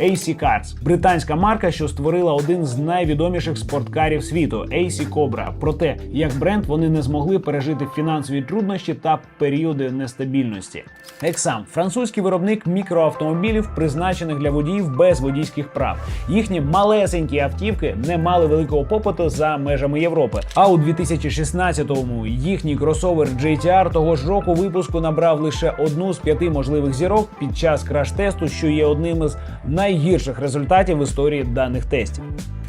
AC Cars – британська марка, що створила один з найвідоміших спорткарів світу AC Cobra. Проте, як бренд, вони не змогли пережити фінансові труднощі та періоди нестабільності. Ексам французький виробник мікроавтомобілів, призначених для водіїв без водійських прав. Їхні малесенькі автівки не мали великого попиту за межами Європи. А у 2016-му їхній кросовер GTR того ж року випуску набрав лише одну з п'яти можливих зірок під час краш-тесту, що є одним із найгірших результатів в історії даних тестів.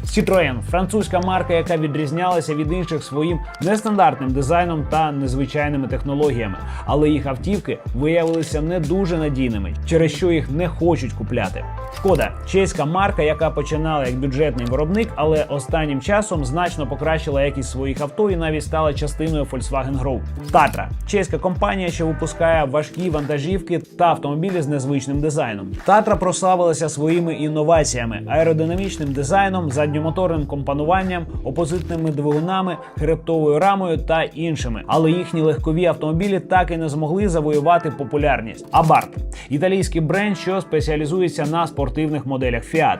Citroën – французька марка, яка відрізнялася від інших своїм нестандартним дизайном та незвичайними технологіями, але їх автівки виявилися не дуже надійними, через що їх не хочуть купляти. Шкода чеська марка, яка починала як бюджетний виробник, але останнім часом значно покращила якість своїх авто і навіть стала частиною Volkswagen Group. Татра чеська компанія, що випускає важкі вантажівки та автомобілі з незвичним дизайном. Татра прославилася своїми інноваціями, аеродинамічним дизайном, задньомоторним компонуванням, опозитними двигунами, хребтовою рамою та іншими. Але їхні легкові автомобілі так і не змогли завоювати популярність. Абарт італійський бренд, що спеціалізується на спортивних моделях Fiat.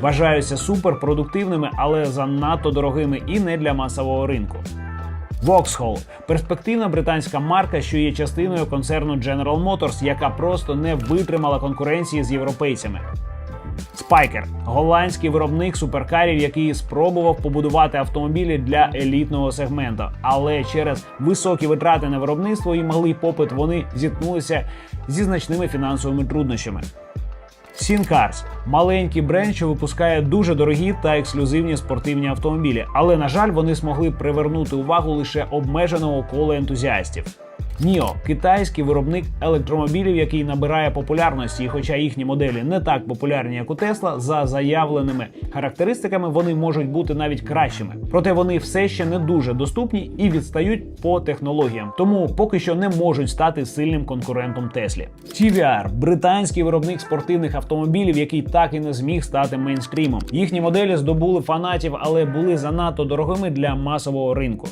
Вважаються суперпродуктивними, але занадто дорогими і не для масового ринку. Vauxhall – перспективна британська марка, що є частиною концерну General Motors, яка просто не витримала конкуренції з європейцями. Спайкер голландський виробник суперкарів, який спробував побудувати автомобілі для елітного сегменту, але через високі витрати на виробництво і малий попит вони зіткнулися зі значними фінансовими труднощами. Сінкарс маленький бренд, що випускає дуже дорогі та ексклюзивні спортивні автомобілі, але на жаль, вони змогли привернути увагу лише обмеженого кола ентузіастів. Ніо китайський виробник електромобілів, який набирає популярності, і хоча їхні моделі не так популярні, як у Тесла, за заявленими характеристиками вони можуть бути навіть кращими. Проте вони все ще не дуже доступні і відстають по технологіям, тому поки що не можуть стати сильним конкурентом Теслі. TVR – британський виробник спортивних автомобілів, який так і не зміг стати мейнстрімом. Їхні моделі здобули фанатів, але були занадто дорогими для масового ринку.